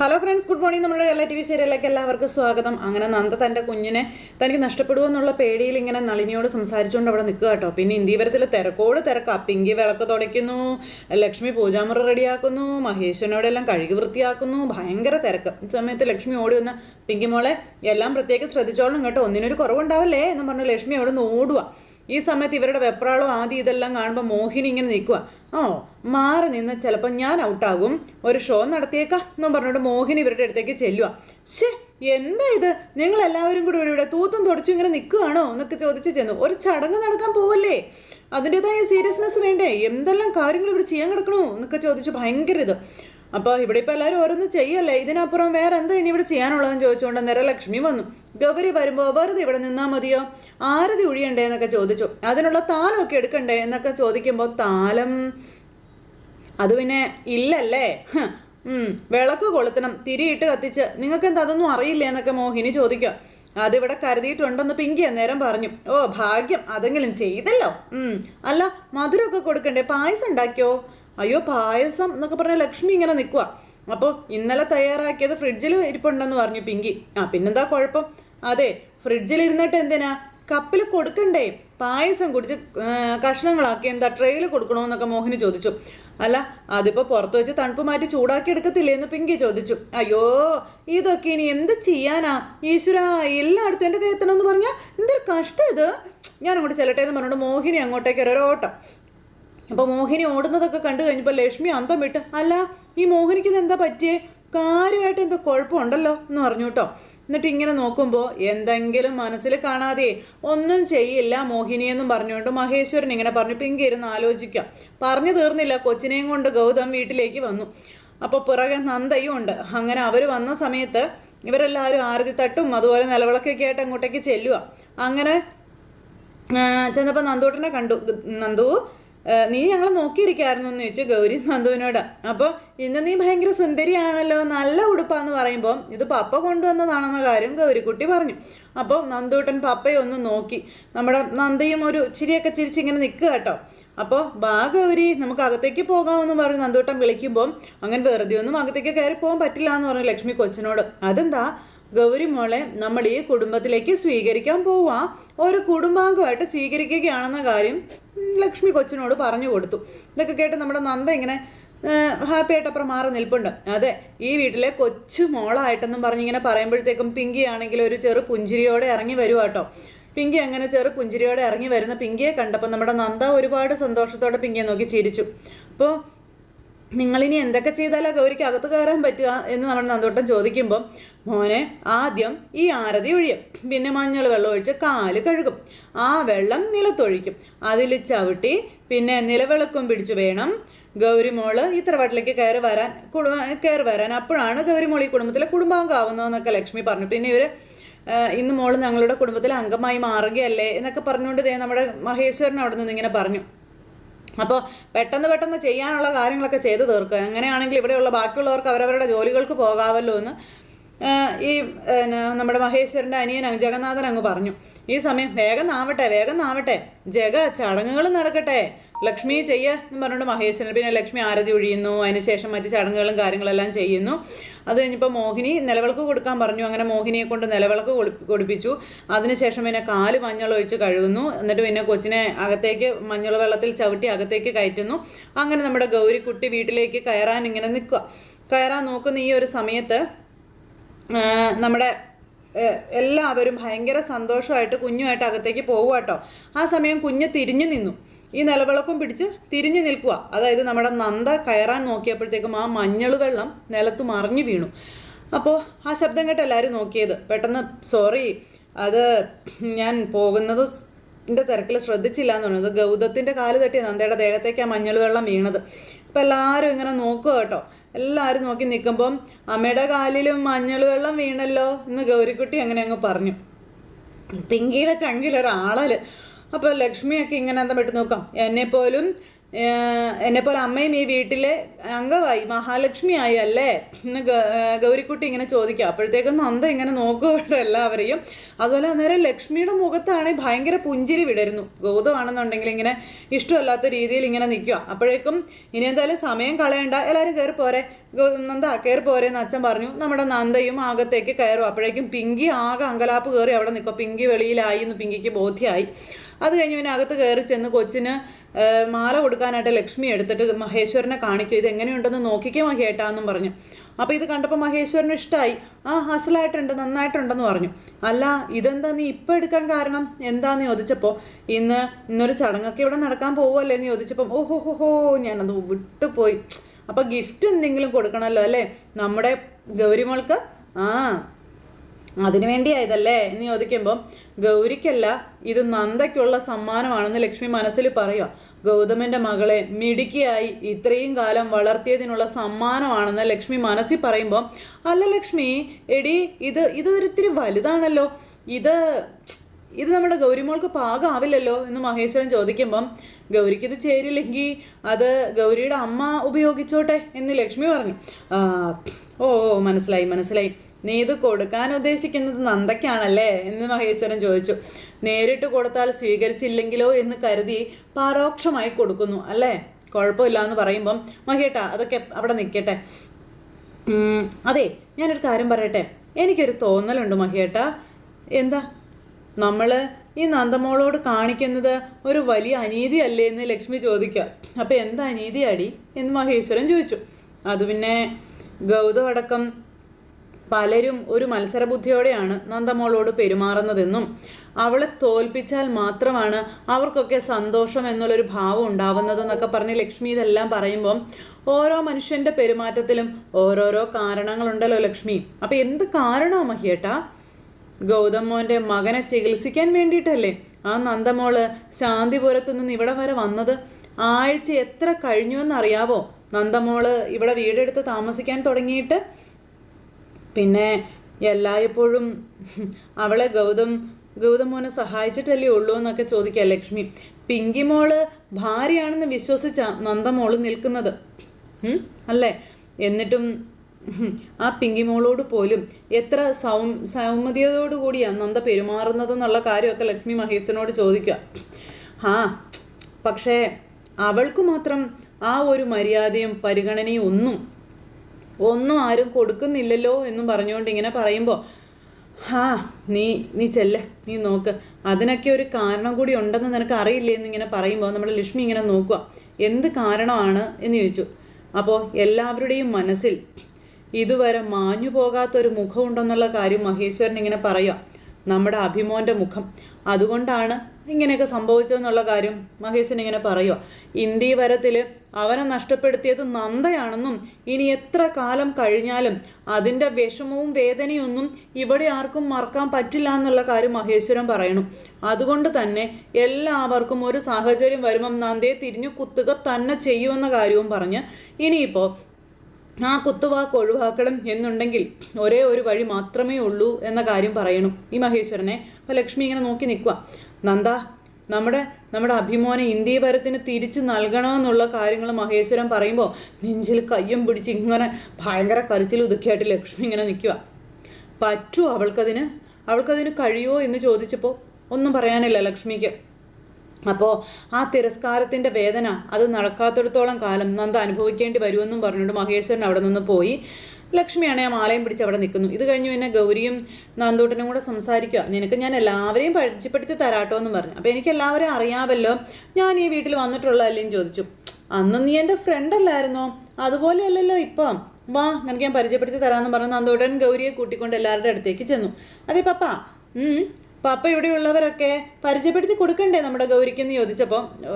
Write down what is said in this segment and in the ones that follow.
Hello friends good morning നമ്മുടെ എല്ലാ T V സീരിയലിലേക്ക് എല്ലാവർക്കും സ്വാഗതം. അങ്ങനെ നന്ദ തന്റെ കുഞ്ഞിനെ തനിക്ക് നഷ്ടപ്പെടുമെന്നുള്ള പേടിയിൽ ഇങ്ങനെ നളിനിയോട് സംസാരിച്ചുകൊണ്ട് അവിടെ നിൽക്കുക കേട്ടോ. പിന്നെ ഇന്ത്യവരത്തിൽ തിരക്കോട് തിരക്കാ. പിങ്കി വിളക്ക് തുടയ്ക്കുന്നു ലക്ഷ്മി പൂജാമുറി റെഡിയാക്കുന്നു മഹേശ്വരനോടെല്ലാം കഴുകി വൃത്തിയാക്കുന്നു. ഭയങ്കര തിരക്ക്. ഈ സമയത്ത് ലക്ഷ്മി ഓടി വന്ന് പിങ്കി മോളെ എല്ലാം പ്രത്യേകം ശ്രദ്ധിച്ചോളണം കേട്ടോ. ഒന്നിനൊരു കുറവുണ്ടാവല്ലേ? എന്ന് പറഞ്ഞു ലക്ഷ്മി അവിടെ നിന്ന് ഓടുക ഈ സമയത്ത് ഇവരുടെ വെപ്രാളം ആദ്യം ഇതെല്ലാം കാണുമ്പോൾ മോഹിനി ഇങ്ങനെ നിൽക്കുക ഓ മാറി നിന്ന് ചിലപ്പോൾ ഞാൻ ഔട്ടാകും. ഒരു ഷോ നടത്തിയേക്കാം എന്നും പറഞ്ഞുകൊണ്ട് മോഹിനി ഇവരുടെ അടുത്തേക്ക് ചെല്ലുക ഷേ എന്താ ഇത്? നിങ്ങൾ എല്ലാവരും കൂടി ഇവിടെ തൂത്തും തുടച്ചും ഇങ്ങനെ നിൽക്കുകയാണോ എന്നൊക്കെ ചോദിച്ച് ചെന്നു. ഒരു ചടങ്ങ് നടക്കാൻ പോവല്ലേ? അതിന്റെതായ സീരിയസ്നെസ് വേണ്ടേ? എന്തെല്ലാം കാര്യങ്ങൾ ഇവിടെ ചെയ്യാൻ കിടക്കണോ എന്നൊക്കെ ചോദിച്ച് ഭയങ്കര ഇത്. അപ്പോൾ ഇവിടെ ഇപ്പോൾ എല്ലാവരും ഓരോന്ന് ചെയ്യല്ലേ? ഇതിനപ്പുറം വേറെ എന്താ ഇനി ഇവിടെ ചെയ്യാനുള്ളതെന്ന് ചോദിച്ചുകൊണ്ട് നേരെ ലക്ഷ്മി വന്നു. ഗൗരി വരുമ്പോൾ വെറുതെ ഇവിടെ നിന്നാൽ മതിയോ? ആരതി ഒഴിയണ്ടേ എന്നൊക്കെ ചോദിച്ചു. അതിനുള്ള താലമൊക്കെ എടുക്കണ്ടേ? എന്നൊക്കെ ചോദിക്കുമ്പോൾ താലം അത് പിന്നെ ഇല്ലല്ലേ? വിളക്ക് കൊളുത്തണം. തിരിയിട്ട് കത്തിച്ച്. നിങ്ങൾക്ക് എന്താ അതൊന്നും അറിയില്ല? എന്നൊക്കെ മോഹിനി ചോദിക്കുക. അതിവിടെ കരുതിയിട്ടുണ്ടെന്ന് പിങ്കി അന്നേരം പറഞ്ഞു. ഓ ഭാഗ്യം. അതെങ്കിലും ചെയ്തല്ലോ. അല്ല മധുരമൊക്കെ കൊടുക്കണ്ടേ? പായസം ഉണ്ടാക്കിയോ? അയ്യോ പായസം എന്നൊക്കെ പറഞ്ഞാൽ ലക്ഷ്മി ഇങ്ങനെ നിൽക്കുക അപ്പോൾ ഇന്നലെ തയ്യാറാക്കിയത് ഫ്രിഡ്ജിൽ ഇരിപ്പുണ്ടെന്ന് പറഞ്ഞു പിങ്കി. ആ പിന്നെന്താ കുഴപ്പം? അതെ ഫ്രിഡ്ജിൽ ഇരുന്നിട്ട് എന്തിനാ? കപ്പിൽ കൊടുക്കണ്ടേ? പായസം കുടിച്ച് കഷ്ണങ്ങളാക്കി എന്താ ട്രെയിൽ കൊടുക്കണമെന്നൊക്കെ മോഹിനി ചോദിച്ചു. അല്ല അതിപ്പോൾ പുറത്ത് വെച്ച് തണുപ്പ് മാറ്റി ചൂടാക്കി എടുക്കത്തില്ലേ എന്ന് പിങ്കി ചോദിച്ചു. അയ്യോ ഇതൊക്കെ ഇനി എന്ത് ചെയ്യാനാ? ഈശ്വര എല്ലായിടത്തും എന്റെ കയ്യെത്തണമെന്ന് പറഞ്ഞാൽ എന്തൊരു കഷ്ടം ഇത്. ഞാൻ അങ്ങോട്ട് ചെല്ലട്ടെ എന്ന് പറഞ്ഞുകൊണ്ട് മോഹിനി അങ്ങോട്ടേക്ക് ഒരു ഓട്ടം അപ്പോൾ മോഹിനി ഓടുന്നതൊക്കെ കണ്ടു കഴിഞ്ഞപ്പോൾ ലക്ഷ്മി അന്തം വിട്ട് അല്ല ഈ മോഹിനിക്ക് എന്താ പറ്റിയേ? കാര്യമായിട്ട് എന്തോ കുഴപ്പമുണ്ടല്ലോ എന്ന് പറഞ്ഞു കേട്ടോ. എന്നിട്ട് ഇങ്ങനെ നോക്കുമ്പോൾ എന്തെങ്കിലും മനസ്സിൽ കാണാതെ ഒന്നും ചെയ്യില്ല മോഹിനി എന്നും പറഞ്ഞുകൊണ്ട് മഹേശ്വരൻ ഇങ്ങനെ പറഞ്ഞു. പിങ്കി ഇരുന്ന് ആലോചിക്കാം. പറഞ്ഞു തീർന്നില്ല കൊച്ചിനെയും കൊണ്ട് ഗൗതം വീട്ടിലേക്ക് വന്നു. അപ്പോൾ പുറകെ നന്ദയും ഉണ്ട്. അങ്ങനെ അവർ വന്ന സമയത്ത് ഇവരെല്ലാവരും ആരതി തട്ടും അതുപോലെ നിലവിളക്കൊക്കെ ആയിട്ട് അങ്ങോട്ടേക്ക് ചെല്ലുക അങ്ങനെ ചെന്നപ്പോൾ നന്ദൂട്ടനെ കണ്ടു. നന്ദു നീ ഞങ്ങൾ നോക്കിയിരിക്കായിരുന്നു എന്ന് ചോദിച്ചു ഗൗരി നന്ദുവിനോട്. അപ്പോൾ ഇന്ന് നീ ഭയങ്കര സുന്ദരിയാണല്ലോ നല്ല ഉടുപ്പാന്ന് പറയുമ്പോൾ ഇത് പപ്പ കൊണ്ടുവന്നതാണെന്ന കാര്യം ഗൗരിക്കുട്ടി പറഞ്ഞു. അപ്പോൾ നന്ദൂട്ടൻ പപ്പയെ ഒന്ന് നോക്കി. നമ്മുടെ നന്ദയും ഒരു ചിരിയൊക്കെ ചിരിച്ചിങ്ങനെ നിൽക്കുക കേട്ടോ. അപ്പോൾ ബാ ഗൗരി നമുക്ക് അകത്തേക്ക് പോകാമെന്ന് പറഞ്ഞ് നന്ദൂട്ടൻ വിളിക്കുമ്പോൾ അങ്ങനെ വെറുതെ ഒന്നും അകത്തേക്ക് കയറി പോകാൻ പറ്റില്ല എന്ന് പറഞ്ഞു ലക്ഷ്മി കൊച്ചിനോട്. അതെന്താ? ഗൗരി മോളെ നമ്മൾ ഈ കുടുംബത്തിലേക്ക് സ്വീകരിക്കാൻ പോവുക. ഒരു കുടുംബാംഗമായിട്ട് സ്വീകരിക്കുകയാണെന്ന കാര്യം ലക്ഷ്മി കൊച്ചിനോട് പറഞ്ഞു കൊടുത്തു. ഇതൊക്കെ കേട്ട് നമ്മുടെ നന്ദ ഇങ്ങനെ ഹാപ്പി ആയിട്ട് അപ്പുറം മാറി നിൽപ്പുണ്ട്. അതെ ഈ വീട്ടിലെ കൊച്ചു മോളായിട്ടെന്നും പറഞ്ഞിങ്ങനെ പറയുമ്പോഴത്തേക്കും പിങ്കി ആണെങ്കിൽ ഒരു ചെറു പുഞ്ചിരിയോടെ ഇറങ്ങി വരുവാ കേട്ടോ പിങ്കി അങ്ങനെ ചെറു പുഞ്ചിരിയോടെ ഇറങ്ങി വരുന്ന പിങ്കിയെ കണ്ടപ്പോൾ നമ്മുടെ നന്ദ ഒരുപാട് സന്തോഷത്തോടെ പിങ്കിയെ നോക്കി ചിരിച്ചു. അപ്പോൾ നിങ്ങളിനി എന്തൊക്കെ ചെയ്താലാ ഗൗരിക്ക് അകത്ത് കയറാൻ പറ്റുക എന്ന് നമ്മൾ നന്തോട്ടം ചോദിക്കുമ്പോൾ മോനെ ആദ്യം ഈ ആരതി ഒഴിയും. പിന്നെ മഞ്ഞൾ വെള്ളം ഒഴിച്ച് കാൽ കഴുകും. ആ വെള്ളം നിലത്തൊഴിക്കും. അതിൽ ചവിട്ടി പിന്നെ നിലവിളക്കും പിടിച്ചു വേണം ഗൗരിമോൾ ഈ തറവാട്ടിലേക്ക് കയറി വരാൻ. കയറി വരാൻ. അപ്പോഴാണ് ഗൗരിമോൾ ഈ കുടുംബത്തിലെ കുടുംബാംഗമാവുന്നതെന്നൊക്കെ ലക്ഷ്മി പറഞ്ഞു. പിന്നെ ഇവർ ഇന്ന് മോൾ ഞങ്ങളുടെ കുടുംബത്തിലെ അംഗമായി മാറുകയല്ലേ എന്നൊക്കെ പറഞ്ഞുകൊണ്ട് ദേ നമ്മുടെ മഹേശ്വരൻ അവിടെ നിന്ന് ഇങ്ങനെ പറഞ്ഞു. അപ്പോൾ പെട്ടെന്ന് പെട്ടെന്ന് ചെയ്യാനുള്ള കാര്യങ്ങളൊക്കെ ചെയ്തു തീർക്കുക. അങ്ങനെയാണെങ്കിൽ ഇവിടെയുള്ള ബാക്കിയുള്ളവർക്ക് അവരവരുടെ ജോലികൾക്ക് പോകാമല്ലോ എന്ന് ഈ നമ്മുടെ മഹേശ്വരന്റെ അനിയൻ ജഗന്നാഥൻ അങ്ങ് പറഞ്ഞു. ഈ സമയം വേഗം നാവട്ടെ വേഗം നാവട്ടെ. ജഗ ചടങ്ങുകൾ നടക്കട്ടെ. ലക്ഷ്മി ചെയ്യ എന്ന് പറഞ്ഞുകൊണ്ട് മഹേശ്വരൻ പിന്നെ ലക്ഷ്മി ആരതി ഒഴിയുന്നു അതിനുശേഷം മറ്റ് ചടങ്ങുകളും കാര്യങ്ങളെല്ലാം ചെയ്യുന്നു. അത് കഴിഞ്ഞപ്പോൾ മോഹിനി നിലവിളക്ക് കൊടുക്കാൻ പറഞ്ഞു. അങ്ങനെ മോഹിനിയെ കൊണ്ട് നിലവിളക്ക് കൊടു- കൊടുപ്പിച്ചു. അതിനുശേഷം പിന്നെ കാൽ മഞ്ഞൾ ഒഴിച്ച് കഴുകുന്നു. എന്നിട്ട് പിന്നെ കൊച്ചിനെ അകത്തേക്ക് മഞ്ഞൾ വെള്ളത്തിൽ ചവിട്ടി അകത്തേക്ക് കയറ്റുന്നു. അങ്ങനെ നമ്മുടെ ഗൗരിക്കുട്ടി വീട്ടിലേക്ക് കയറാൻ ഇങ്ങനെ നിൽക്കുക കയറാൻ നോക്കുന്ന ഈ ഒരു സമയത്ത് നമ്മുടെ എല്ലാവരും ഭയങ്കര സന്തോഷമായിട്ട് കുഞ്ഞുമായിട്ട് അകത്തേക്ക് പോവുക കേട്ടോ ആ സമയം കുഞ്ഞ് തിരിഞ്ഞു നിന്നു. ഈ നിലവിളക്കും പിടിച്ച് തിരിഞ്ഞു നിൽക്കുക. അതായത് നമ്മുടെ നന്ദ കയറാൻ നോക്കിയപ്പോഴത്തേക്കും ആ മഞ്ഞൾ വെള്ളം നിലത്ത് മറിഞ്ഞു വീണു. അപ്പോൾ ആ ശബ്ദം കേട്ട് എല്ലാവരും നോക്കിയത്. പെട്ടെന്ന് സോറി അത് ഞാൻ പോകുന്നത് എന്റെ തിരക്കിൽ ശ്രദ്ധിച്ചില്ല എന്ന് പറഞ്ഞത് ഗൗതത്തിന്റെ കാൽ തട്ടിയ നന്ദയുടെ ദേഹത്തേക്ക് ആ മഞ്ഞൾ വെള്ളം വീണത്. അപ്പം എല്ലാവരും ഇങ്ങനെ നോക്കുക കേട്ടോ. എല്ലാവരും നോക്കി നിൽക്കുമ്പം അമ്മയുടെ കാലിലും മഞ്ഞൾ വെള്ളം വീണല്ലോ എന്ന് ഗൗരിക്കുട്ടി അങ്ങനെ അങ്ങ് പറഞ്ഞു. പിങ്കിയുടെ ചങ്കിൽ ഒരാളൽ അപ്പോൾ ലക്ഷ്മിയൊക്കെ ഇങ്ങനെ എന്താ വിട്ട് നോക്കാം. എന്നെപ്പോലും എന്നെപ്പോലെ എന്നെ പോലെ അമ്മയും ഈ വീട്ടിലെ അംഗമായി മഹാലക്ഷ്മിയായി അല്ലേ? എന്ന് ഗൗരിക്കുട്ടി ഇങ്ങനെ ചോദിക്കുക അപ്പോഴത്തേക്കും നന്ദ ഇങ്ങനെ നോക്കുകയുള്ളൂ എല്ലാവരെയും. അതുപോലെ അന്നേരം ലക്ഷ്മിയുടെ മുഖത്താണെങ്കിൽ ഭയങ്കര പുഞ്ചിരി വിടരുന്നു. ഗൗതമാണെന്നുണ്ടെങ്കിൽ ഇങ്ങനെ ഇഷ്ടമല്ലാത്ത രീതിയിൽ ഇങ്ങനെ നിൽക്കുക. അപ്പോഴേക്കും ഇനി എന്തായാലും സമയം കളയണ്ട. എല്ലാവരും കയറി പോരെ. നന്ദ കയറി പോരെന്ന് അച്ഛൻ പറഞ്ഞു. നമ്മുടെ നന്ദയും ആകത്തേക്ക് കയറും. അപ്പോഴേക്കും പിങ്കി ആകെ അങ്കലാപ്പ് കയറി അവിടെ നിൽക്കുക പിങ്കി വെളിയിലായി എന്ന് പിങ്കിക്ക് ബോധ്യമായി അത് കഴിഞ്ഞ് പിന്നെ അകത്ത് കയറി ചെന്ന് കൊച്ചിന് മാല കൊടുക്കാനായിട്ട് ലക്ഷ്മി എടുത്തിട്ട് മഹേശ്വരനെ കാണിക്കും ഇത് എങ്ങനെയുണ്ടെന്ന് നോക്കിക്കേ മഹേട്ടാന്നും പറഞ്ഞു. അപ്പോൾ ഇത് കണ്ടപ്പോൾ മഹേശ്വരന് ഇഷ്ടമായി ആ അസലായിട്ടുണ്ട് നന്നായിട്ടുണ്ടെന്ന് പറഞ്ഞു. അല്ല ഇതെന്താ നീ ഇപ്പം എടുക്കാൻ കാരണം? എന്താന്ന് ചോദിച്ചപ്പോൾ ഇന്ന് ഇന്നൊരു ചടങ്ങൊക്കെ ഇവിടെ നടക്കാൻ പോവുമല്ലേ എന്ന് ചോദിച്ചപ്പം ഓഹോ ഹോ ഹോ ഞാനത് വിട്ടുപോയി. അപ്പോൾ ഗിഫ്റ്റ് എന്തെങ്കിലും കൊടുക്കണമല്ലോ അല്ലേ? നമ്മുടെ ഗൗരിമോൾക്ക്? ആ അതിനു വേണ്ടിയായതല്ലേ? എന്ന് ചോദിക്കുമ്പം ഗൗരിക്കല്ല ഇത് നന്ദയ്ക്കുള്ള സമ്മാനമാണെന്ന് ലക്ഷ്മി മനസ്സിൽ പറയുക ഗൗതമന്റെ മകളെ മിടുക്കിയായി ഇത്രയും കാലം വളർത്തിയതിനുള്ള സമ്മാനമാണെന്ന് ലക്ഷ്മി മനസ്സിൽ പറയുമ്പോൾ അല്ല ലക്ഷ്മി എടി ഇത് ഇത് ഒരിത്തിരി വലുതാണല്ലോ. ഇത് ഇത് നമ്മുടെ ഗൗരിമോൾക്ക് പാകമാവില്ലല്ലോ എന്ന് മഹേശ്വരൻ ചോദിക്കുമ്പം ഗൗരിക്ക് ഇത് ചേരില്ലെങ്കിൽ അത് ഗൗരിയുടെ അമ്മ ഉപയോഗിച്ചോട്ടെ? എന്ന് ലക്ഷ്മി പറഞ്ഞു. ഓ, മനസ്സിലായി മനസ്സിലായി. നീ ഇത് കൊടുക്കാൻ ഉദ്ദേശിക്കുന്നത് നന്ദയ്ക്കാണല്ലേ? എന്ന് മഹേശ്വരൻ ചോദിച്ചു. നേരിട്ട് കൊടുത്താൽ സ്വീകരിച്ചില്ലെങ്കിലോ എന്ന് കരുതി പരോക്ഷമായി കൊടുക്കുന്നു അല്ലേ? കുഴപ്പമില്ല എന്ന് പറയുമ്പം മഹേട്ട അതൊക്കെ അവിടെ നിൽക്കട്ടെ. അതെ ഞാനൊരു കാര്യം പറയട്ടെ. എനിക്കൊരു തോന്നലുണ്ട് മഹേട്ട. എന്താ? നമ്മൾ ഈ നന്ദമോളോട് കാണിക്കുന്നത് ഒരു വലിയ അനീതി അല്ലേ എന്ന് ലക്ഷ്മി ചോദിക്കുക. അപ്പോൾ എന്താ അനീതിയാടി? എന്ന് മഹേശ്വരൻ ചോദിച്ചു. അത് പിന്നെ ഗൗതം അടക്കം പലരും ഒരു മത്സരബുദ്ധിയോടെയാണ് നന്ദമോളോട് പെരുമാറുന്നതെന്നും അവളെ തോൽപ്പിച്ചാൽ മാത്രമാണ് അവർക്കൊക്കെ സന്തോഷം എന്നുള്ളൊരു ഭാവം ഉണ്ടാവുന്നതെന്നൊക്കെ പറഞ്ഞ് ലക്ഷ്മി ഇതെല്ലാം പറയുമ്പോൾ ഓരോ മനുഷ്യന്റെ പെരുമാറ്റത്തിലും ഓരോരോ കാരണങ്ങളുണ്ടല്ലോ ലക്ഷ്മി. അപ്പൊ എന്ത് കാരണമാണ് മഹിയേട്ടാ? ഗൗതം മോന്റെ മകനെ ചികിത്സിക്കാൻ വേണ്ടിയിട്ടല്ലേ ആ നന്ദമോൾ ശാന്തിപുരത്ത് നിന്ന് ഇവിടെ വരെ വന്നത്? ആഴ്ച എത്ര കഴിഞ്ഞു എന്നറിയാവോ നന്ദമോൾ ഇവിടെ വീടെടുത്ത് താമസിക്കാൻ തുടങ്ങിയിട്ട്? പിന്നെ എല്ലായ്പ്പോഴും അവളെ ഗൗതം ഗൗതം മോനെ സഹായിച്ചിട്ടല്ലേ ഉള്ളൂ എന്നൊക്കെ ചോദിക്കുക ലക്ഷ്മി. പിങ്കി മോൾ ഭാര്യയാണെന്ന് വിശ്വസിച്ച നന്ദമോൾ നിൽക്കുന്നത്? അല്ലേ? എന്നിട്ടും ആ പിങ്കി മോളോട് പോലും എത്ര സൗ സൗമ്യതയോടുകൂടിയാണ് നന്ദ പെരുമാറുന്നത് എന്നുള്ള കാര്യമൊക്കെ ലക്ഷ്മി മഹേശ്വരനോട് ചോദിക്കുക ആ പക്ഷേ അവൾക്ക് മാത്രം ആ ഒരു മര്യാദയും പരിഗണനയും ഒന്നും ഒന്നും ആരും കൊടുക്കുന്നില്ലല്ലോ എന്നും പറഞ്ഞുകൊണ്ട് ഇങ്ങനെ പറയുമ്പോൾ ഹാ നീ നീ ചെല്ല നീ നോക്ക്. അതിനൊക്കെ ഒരു കാരണം കൂടി ഉണ്ടെന്ന് നിനക്ക് അറിയില്ലേ? എന്നിങ്ങനെ പറയുമ്പോൾ നമ്മുടെ ലക്ഷ്മി ഇങ്ങനെ നോക്കുക. എന്ത് കാരണമാണ്? എന്ന് ചോദിച്ചു. അപ്പോൾ എല്ലാവരുടെയും മനസ്സിൽ ഇതുവരെ മാഞ്ഞു പോകാത്തൊരു മുഖമുണ്ടെന്നുള്ള കാര്യം മഹേശ്വരൻ ഇങ്ങനെ പറയുക നമ്മുടെ അഭിമോന്റെ മുഖം. അതുകൊണ്ടാണ് ഇങ്ങനെയൊക്കെ സംഭവിച്ചതെന്നുള്ള കാര്യം മഹേശ്വരൻ ഇങ്ങനെ പറയുക. ഇന്ത്യ വരത്തിൽ അവനെ നഷ്ടപ്പെടുത്തിയത് നന്ദയാണെന്നും ഇനി എത്ര കാലം കഴിഞ്ഞാലും അതിന്റെ വിഷമവും വേദനയൊന്നും ഇവിടെ ആർക്കും മറക്കാൻ പറ്റില്ല എന്നുള്ള കാര്യം മഹേശ്വരൻ പറയണം. അതുകൊണ്ട് തന്നെ എല്ലാവർക്കും ഒരു സാഹചര്യം വരുമ്പം നന്ദയെ തിരിഞ്ഞു കുത്തുക തന്നെ ചെയ്യുമെന്ന കാര്യവും പറഞ്ഞ് ഇനിയിപ്പോൾ ആ കുത്തുവാക്ക് ഒഴിവാക്കണം എന്നുണ്ടെങ്കിൽ ഒരേ ഒരു വഴി മാത്രമേ ഉള്ളൂ എന്ന കാര്യം പറയണം. ഈ മഹേശ്വരനെ അപ്പോൾ ലക്ഷ്മി ഇങ്ങനെ നോക്കി നിൽക്കുക നന്ദ നമ്മുടെ നമ്മുടെ അഭിമോനെ ഇന്ത്യ തിരിച്ചു നൽകണമെന്നുള്ള കാര്യങ്ങൾ മഹേശ്വരൻ പറയുമ്പോൾ നെഞ്ചിൽ കയ്യും പിടിച്ച് ഇങ്ങനെ ഭയങ്കര കരച്ചിൽ ഉതുക്കിയായിട്ട് ലക്ഷ്മി ഇങ്ങനെ നിൽക്കുക പറ്റുമോ അവൾക്കതിന്? അവൾക്കതിന് കഴിയുമോ എന്ന് ചോദിച്ചപ്പോൾ ഒന്നും പറയാനില്ല ലക്ഷ്മിക്ക്. അപ്പോൾ ആ തിരസ്കാരത്തിന്റെ വേദന അത് നടക്കാത്തിടത്തോളം കാലം നന്ദ അനുഭവിക്കേണ്ടി വരുമെന്നും പറഞ്ഞുകൊണ്ട് മഹേശ്വരൻ അവിടെ നിന്ന് പോയി. ലക്ഷ്മിയാണെ ആ മാലയും പിടിച്ച് അവിടെ നിൽക്കുന്നു ഇത് കഴിഞ്ഞു പിന്നെ ഗൗരിയും നാന്തോട്ടനും കൂടെ സംസാരിക്കുക നിനക്ക് ഞാൻ എല്ലാവരെയും പരിചയപ്പെടുത്തി തരാട്ടോ എന്ന് പറഞ്ഞു. അപ്പോൾ എനിക്ക് എല്ലാവരെയും അറിയാമല്ലോ. ഞാൻ ഈ വീട്ടിൽ വന്നിട്ടുള്ളതല്ലേന്ന് ചോദിച്ചു. അന്ന് നീ എന്റെ ഫ്രണ്ട് അല്ലായിരുന്നോ? അതുപോലെയല്ലല്ലോ ഇപ്പം. വാ നിനക്ക് ഞാൻ പരിചയപ്പെടുത്തി തരാമെന്ന് പറഞ്ഞ് നാന്തോട്ടൻ ഗൗരിയെ കൂട്ടിക്കൊണ്ട് എല്ലാവരുടെ അടുത്തേക്ക് ചെന്നു. അതെ പപ്പ. പപ്പ ഇവിടെയുള്ളവരൊക്കെ പരിചയപ്പെടുത്തി കൊടുക്കണ്ടേ നമ്മുടെ ഗൗരിക്കെന്ന് ചോദിച്ചപ്പോൾ ഓ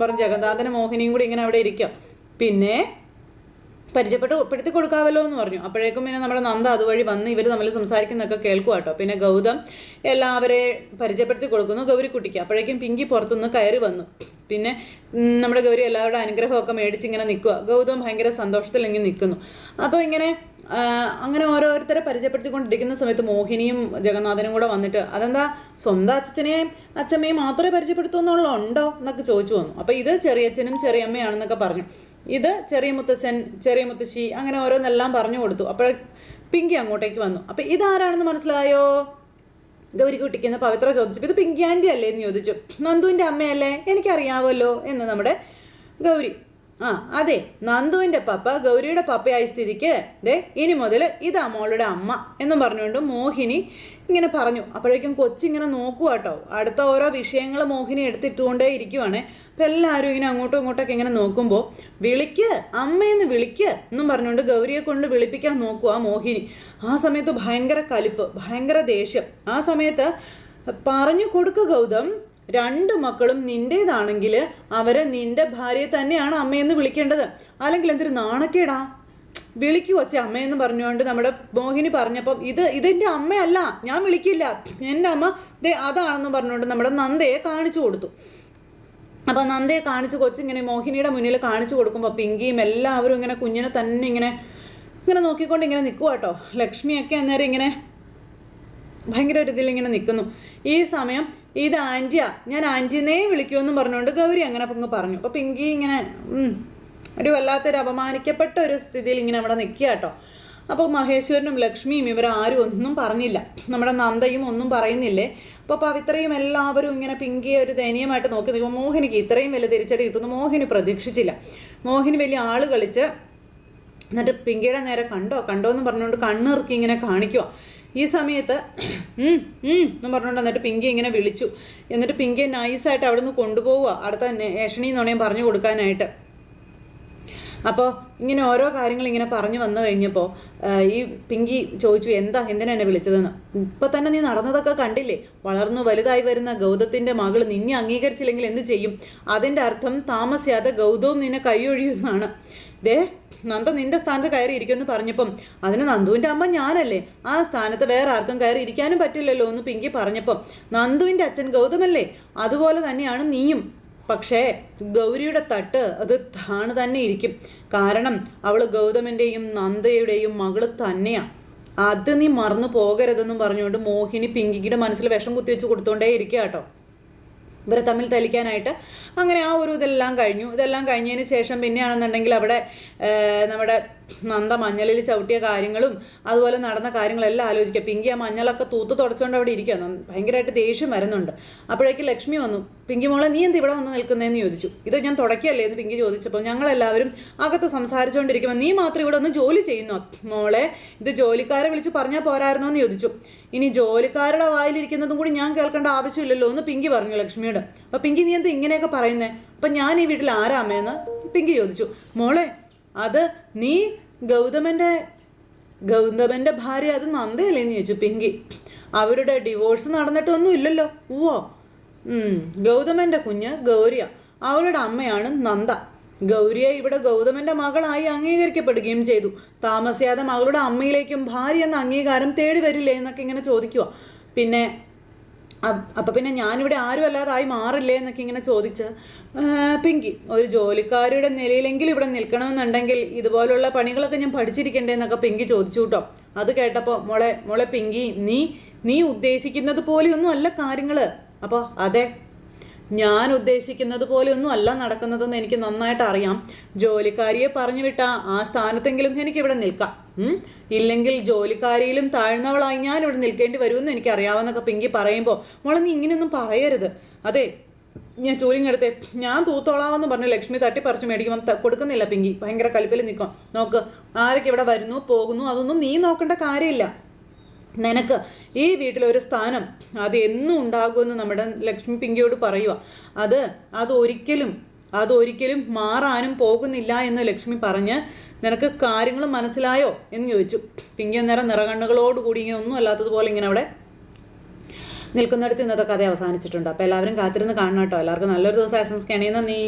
പറഞ്ഞ് ജഗന്നാഥന മോഹിനിയും കൂടി ഇങ്ങനെ അവിടെ ഇരിക്കാം. പിന്നെ? പരിചയപ്പെട്ട് പെടുത്തി കൊടുക്കാമല്ലോ എന്ന് പറഞ്ഞു. അപ്പോഴേക്കും പിന്നെ നമ്മുടെ നന്ദ അതുവഴി വന്ന് ഇവർ തമ്മിൽ സംസാരിക്കുന്നൊക്കെ കേൾക്കുക കേട്ടോ. പിന്നെ ഗൗതം എല്ലാവരെ പരിചയപ്പെടുത്തി കൊടുക്കുന്നു ഗൗരിക്കുട്ടിക്ക്. അപ്പോഴേക്കും പിങ്കി പുറത്തുനിന്ന് കയറി വന്നു. പിന്നെ നമ്മുടെ ഗൗരി എല്ലാവരുടെ അനുഗ്രഹമൊക്കെ മേടിച്ച് ഇങ്ങനെ നിൽക്കുക. ഗൗതം ഭയങ്കര സന്തോഷത്തിൽ ഇങ്ങനെ നിൽക്കുന്നു. അപ്പോൾ ഇങ്ങനെ അങ്ങനെ ഓരോരുത്തരെ പരിചയപ്പെടുത്തിക്കൊണ്ടിരിക്കുന്ന സമയത്ത് മോഹിനിയും ജഗന്നാഥനും കൂടെ വന്നിട്ട് അതെന്താ സ്വന്തം അച്ഛനെയും അച്ഛമ്മയും മാത്രമേ പരിചയപ്പെടുത്തുന്നുള്ളൂ? ഉണ്ടോ? എന്നൊക്കെ ചോദിച്ചു വന്നു. അപ്പോൾ ഇത് ചെറിയച്ഛനും ചെറിയമ്മയാണെന്നൊക്കെ പറഞ്ഞു. ഇത് ചെറിയ മുത്തശ്ശൻ ചെറിയ മുത്തശ്ശി അങ്ങനെ ഓരോന്നെല്ലാം പറഞ്ഞു കൊടുത്തു. അപ്പോൾ പിങ്കി അങ്ങോട്ടേക്ക് വന്നു. അപ്പോൾ ഇതാരാണെന്ന് മനസ്സിലായോ? ഗൗരി എന്ന് പവിത്ര ചോദിച്ചപ്പോൾ ഇത് പിങ്കി ആന്റി അല്ലേ എന്ന് ചോദിച്ചു. നന്ദുവിന്റെ അമ്മയല്ലേ? എനിക്കറിയാവല്ലോ എന്ന് നമ്മുടെ ഗൗരി ആ അതെ നന്ദുവിന്റെ പപ്പ ഗൗരിയുടെ പപ്പയായ സ്ഥിതിക്ക് ദേ ഇനി മുതൽ ഇതാ മോളുടെ അമ്മ എന്നും പറഞ്ഞുകൊണ്ട് മോഹിനി ഇങ്ങനെ പറഞ്ഞു. അപ്പോഴേക്കും കൊച്ചിങ്ങനെ നോക്കുക കേട്ടോ അടുത്ത ഓരോ വിഷയങ്ങൾ മോഹിനി എടുത്തിട്ടുകൊണ്ടേ ഇരിക്കുവാണ്. അപ്പം എല്ലാവരും ഇങ്ങനെ അങ്ങോട്ടും ഇങ്ങോട്ടൊക്കെ ഇങ്ങനെ നോക്കുമ്പോൾ വിളിക്ക് അമ്മയെന്ന് വിളിക്ക് എന്നും പറഞ്ഞുകൊണ്ട് ഗൗരിയെ കൊണ്ട് വിളിപ്പിക്കാൻ നോക്കുക മോഹിനി. ആ സമയത്ത് ഭയങ്കര കലിപ്പ് ഭയങ്കര ദേഷ്യം. ആ സമയത്ത് പറഞ്ഞു കൊടുക്കുക ഗൗതം രണ്ട് മക്കളും നിന്റേതാണെങ്കിൽ അവരെ നിന്റെ ഭാര്യയെ തന്നെയാണ് അമ്മയെന്ന് വിളിക്കേണ്ടത്. അല്ലെങ്കിൽ എന്തൊരു നാണക്കേടാ. വിളിക്കൂ അച്ഛ അമ്മയെന്ന് പറഞ്ഞുകൊണ്ട് നമ്മുടെ മോഹിനി പറഞ്ഞപ്പം ഇത് ഇതെന്റെ അമ്മയല്ല ഞാൻ വിളിക്കില്ല. എന്റെ അമ്മ ദേ അതാണെന്ന് പറഞ്ഞുകൊണ്ട് നമ്മുടെ നന്ദയെ കാണിച്ചു കൊടുത്തു. അപ്പോൾ നന്ദയെ കാണിച്ച് കൊച്ചിങ്ങനെ മോഹിനിയുടെ മുന്നിൽ കാണിച്ചു കൊടുക്കുമ്പോൾ പിങ്കിയും എല്ലാവരും ഇങ്ങനെ കുഞ്ഞിനെ തന്നെ ഇങ്ങനെ ഇങ്ങനെ നോക്കിക്കൊണ്ട് ഇങ്ങനെ നിൽക്കുക കേട്ടോ ലക്ഷ്മിയൊക്കെ അന്നേരം ഇങ്ങനെ ഭയങ്കര ഒരു ഇതിൽ ഇങ്ങനെ നിൽക്കുന്നു ഈ സമയം ഇത് ആന്റിയാ ഞാൻ ആന്റിനെ വിളിക്കുമെന്നും പറഞ്ഞുകൊണ്ട് ഗൗരി അങ്ങനെ അങ്ങ് പറഞ്ഞു. അപ്പോൾ പിങ്കി ഇങ്ങനെ ഒരു വല്ലാത്തൊരു അപമാനിക്കപ്പെട്ട ഒരു സ്ഥിതിയിൽ ഇങ്ങനെ അവിടെ നിൽക്കുക കേട്ടോ. അപ്പോൾ മഹേശ്വരനും ലക്ഷ്മിയും ഇവരാരും ഒന്നും പറഞ്ഞില്ല. നമ്മുടെ നന്ദയും ഒന്നും പറയുന്നില്ലേ? അപ്പോൾ പവിത്രയും എല്ലാവരും ഇങ്ങനെ പിങ്കിയെ ഒരു ദയനീയമായിട്ട് നോക്കി നിൽക്കുമ്പോൾ മോഹിനിക്ക് ഇത്രയും വലിയ തിരിച്ചടി കിട്ടുന്നു മോഹിനി പ്രതീക്ഷിച്ചില്ല. മോഹിനി വലിയ ആൾ കളിച്ച് എന്നിട്ട് പിങ്കിയുടെ നേരെ കണ്ടോ? കണ്ടോ എന്ന് പറഞ്ഞുകൊണ്ട് കണ്ണിറുക്കി ഇങ്ങനെ കാണിക്കുക ഈ സമയത്ത് എന്ന് പറഞ്ഞുകൊണ്ട് എന്നിട്ട് പിങ്കി ഇങ്ങനെ വിളിച്ചു. എന്നിട്ട് പിങ്കിയെ നൈസായിട്ട് അവിടെ നിന്ന് കൊണ്ടുപോവുക. അടുത്ത ഏഷണി എന്ന് നുണയും പറഞ്ഞു കൊടുക്കാനായിട്ട്. അപ്പോൾ ഇങ്ങനെ ഓരോ കാര്യങ്ങൾ ഇങ്ങനെ പറഞ്ഞു വന്നു കഴിഞ്ഞപ്പോൾ ഈ പിങ്കി ചോദിച്ചു എന്താ? എന്തിനാ എന്നെ വിളിച്ചതെന്ന്? ഇപ്പം തന്നെ നീ നടന്നതൊക്കെ കണ്ടില്ലേ? വളർന്നു വലുതായി വരുന്ന ഗൗതത്തിന്റെ മകൾ നിന്നെ അംഗീകരിച്ചില്ലെങ്കിൽ എന്ത് ചെയ്യും? അതിന്റെ അർത്ഥം താമസിയാതെ ഗൗതവും നിന്നെ കൈയൊഴിയുമെന്നാണ് ദേ നന്ദ നിന്റെ സ്ഥാനത്ത് കയറി ഇരിക്കുമെന്ന് പറഞ്ഞപ്പം അതിന് നന്ദുവിന്റെ അമ്മ ഞാനല്ലേ? ആ സ്ഥാനത്ത് വേറെ ആർക്കും കയറി ഇരിക്കാനും പറ്റില്ലല്ലോ എന്ന് പിങ്കി പറഞ്ഞപ്പം നന്ദുവിന്റെ അച്ഛൻ ഗൗതമല്ലേ? അതുപോലെ തന്നെയാണ് നീയും. പക്ഷേ ഗൗരിയുടെ തട്ട് അത് താണ് തന്നെ ഇരിക്കും. കാരണം അവൾ ഗൗതമന്റെയും നന്ദയുടെയും മകൾ തന്നെയാണ് അത് നീ മറന്നു പോകരുതെന്നും പറഞ്ഞുകൊണ്ട് മോഹിനി പിങ്കിയുടെ മനസ്സിൽ വിഷം കുത്തിവെച്ച് കൊടുത്തോണ്ടേ ഇരിക്കുക കേട്ടോ ഇവരെ തമ്മിൽ തെളിക്കാനായിട്ട് അങ്ങനെ ആ ഒരു ഇതെല്ലാം കഴിഞ്ഞു. ഇതെല്ലാം കഴിഞ്ഞതിന് ശേഷം പിന്നെയാണെന്നുണ്ടെങ്കിൽ അവിടെ നമ്മുടെ നന്ദ മഞ്ഞളിൽ ചവിട്ടിയ കാര്യങ്ങളും അതുപോലെ നടന്ന കാര്യങ്ങളെല്ലാം ആലോചിക്കുക. പിങ്കി ആ മഞ്ഞളൊക്കെ തൂത്ത് തുടച്ചുകൊണ്ട് അവിടെ ഇരിക്കുക. ഭയങ്കരമായിട്ട് ദേഷ്യം വരുന്നുണ്ട്. അപ്പോഴേക്ക് ലക്ഷ്മി വന്നു. പിങ്കി മോളെ നീ എന്ത് ഇവിടെ വന്ന് നിൽക്കുന്നതെന്ന് ചോദിച്ചു. ഇത് ഞാൻ തുടക്കിയല്ലേ? എന്ന് പിങ്കി ചോദിച്ചപ്പോൾ ഞങ്ങളെല്ലാവരും അകത്ത് സംസാരിച്ചുകൊണ്ടിരിക്കുമ്പോൾ നീ മാത്രം ഇവിടെ ഒന്ന് ജോലി ചെയ്യുന്നു? മോളെ ഇത് ജോലിക്കാരെ വിളിച്ച് പറഞ്ഞാൽ പോരായിരുന്നോ എന്ന് ചോദിച്ചു. ഇനി ജോലിക്കാരുടെ വായിലിരിക്കുന്നതും കൂടി ഞാൻ കേൾക്കേണ്ട ആവശ്യമില്ലല്ലോ എന്ന് പിങ്കി പറഞ്ഞു ലക്ഷ്മിയോട്. അപ്പൊ പിങ്കി നീ എന്താ ഇങ്ങനെയൊക്കെ പറയുന്നേ? അപ്പൊ ഞാൻ ഈ വീട്ടിൽ ആരാമേന്ന് പിങ്കി ചോദിച്ചു. മോളെ അത് നീ ഗൗതമന്റെ ഗൗതമന്റെ ഭാര്യ അത് നന്ദയല്ലേ എന്ന് ചോദിച്ചു പിങ്കി. അവരുടെ ഡിവോഴ്സ് നടന്നിട്ടൊന്നും ഇല്ലല്ലോ ഓ ഉം ഗൗതമന്റെ കുഞ്ഞ് ഗൗരിയ അവളുടെ അമ്മയാണ് നന്ദ. ഗൗരിയെ ഇവിടെ ഗൗതമന്റെ മകളായി അംഗീകരിക്കപ്പെടുകയും ചെയ്തു. താമസിയാതെ മകളുടെ അമ്മയിലേക്കും ഭാര്യ എന്ന അംഗീകാരം തേടി വരില്ലേ എന്നൊക്കെ ഇങ്ങനെ ചോദിക്കുക പിന്നെ അപ്പൊ പിന്നെ ഞാനിവിടെ ആരും അല്ലാതെ ആയി മാറില്ലേ എന്നൊക്കെ ഇങ്ങനെ ചോദിച്ച് പിങ്കി ഒരു ജോലിക്കാരുടെ നിലയിലെങ്കിലും ഇവിടെ നിൽക്കണമെന്നുണ്ടെങ്കിൽ ഇതുപോലുള്ള പണികളൊക്കെ ഞാൻ പഠിച്ചിരിക്കണ്ടേ എന്നൊക്കെ പിങ്കി ചോദിച്ചു കേട്ടോ അത് കേട്ടപ്പോൾ മോളെ മോളെ പിങ്കി നീ നീ ഉദ്ദേശിക്കുന്നത് പോലെയൊന്നും അല്ല കാര്യങ്ങൾ. അപ്പോൾ അതെ ഞാൻ ഉദ്ദേശിക്കുന്നത് പോലെ ഒന്നും അല്ല നടക്കുന്നതെന്ന് എനിക്ക് നന്നായിട്ട് അറിയാം. ജോലിക്കാരിയെ പറഞ്ഞു വിട്ട ആ സ്ഥാനത്തെങ്കിലും എനിക്ക് ഇവിടെ നിൽക്കാം. ഇല്ലെങ്കിൽ ജോലിക്കാരിയിലും താഴ്ന്നവളായി ഞാൻ ഇവിടെ നിൽക്കേണ്ടി വരുമെന്ന് എനിക്ക് അറിയാവുന്നൊക്കെ പിങ്കി പറയുമ്പോൾ മോളെ നീ ഇങ്ങനെയൊന്നും പറയരുത്. അതെ ഞാൻ ചോലിങ് എടുത്തേ. ഞാൻ തൂത്തോളാമെന്ന് പറഞ്ഞു ലക്ഷ്മി തട്ടിപ്പറിച്ച് മേടിക്കുമ്പോൾ കൊടുക്കുന്നില്ല പിങ്കി. ഭയങ്കര കലിപ്പിൽ നിൽക്കും. നോക്ക് ആരൊക്കെ ഇവിടെ വരുന്നു പോകുന്നു അതൊന്നും നീ നോക്കേണ്ട കാര്യമില്ല. നിനക്ക് ഈ വീട്ടിലൊരു സ്ഥാനം അത് എന്നും ഉണ്ടാകുമെന്ന് നമ്മുടെ ലക്ഷ്മി പിങ്കിയോട് പറയുക. അത് അതൊരിക്കലും അതൊരിക്കലും മാറാനും പോകുന്നില്ല എന്ന് ലക്ഷ്മി പറഞ്ഞ് നിനക്ക് കാര്യങ്ങൾ മനസ്സിലായോ എന്ന് ചോദിച്ചു. പിങ്കി അന്നേരം നിറകണ്ണുകളോടുകൂടി ഇങ്ങനെ ഒന്നും അല്ലാത്തതുപോലെ ഇങ്ങനെ അവിടെ നിൽക്കുന്നിടത്ത് ഇന്നത്തെ കഥ അവസാനിച്ചിട്ടുണ്ട്. അപ്പോൾ എല്ലാവരും കാത്തിരുന്ന് കാണണം കേട്ടോ. എല്ലാവർക്കും നല്ലൊരു ദിവസം ആശംസിക്കണേ നന്ദി